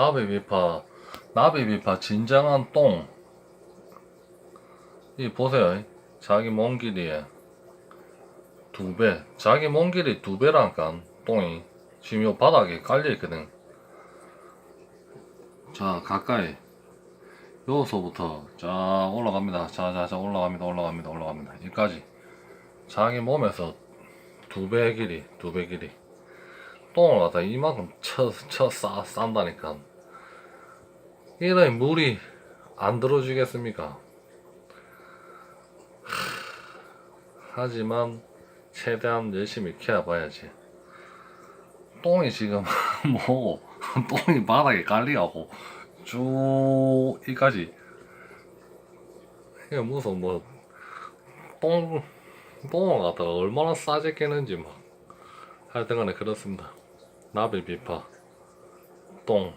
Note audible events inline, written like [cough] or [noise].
나비비파 나비비파 진정한 똥. 이 보세요. 자기 몸 길이에 두 배. 자기 몸 길이 두 배라니까 똥이 지금 요 바닥에 깔려 있거든. 자 가까이 여기서부터 자 올라갑니다. 자자자 올라갑니다. 올라갑니다. 올라갑니다. 여기까지 자기 몸에서 두 배 길이 두 배 길이 똥을 갖다 이만큼 쳐쳐 싼다니까. 이래 물이 안 들어주겠습니까? 하지만 최대한 열심히 키워봐야지. 똥이 지금 [laughs] 뭐고 똥이 바닥에 깔리하고 쭉 이까지 이게 무슨 뭐 똥 똥을 갖다가 얼마나 싸게 깨는지 막 하여튼간에 그렇습니다. 나비 비파. 똥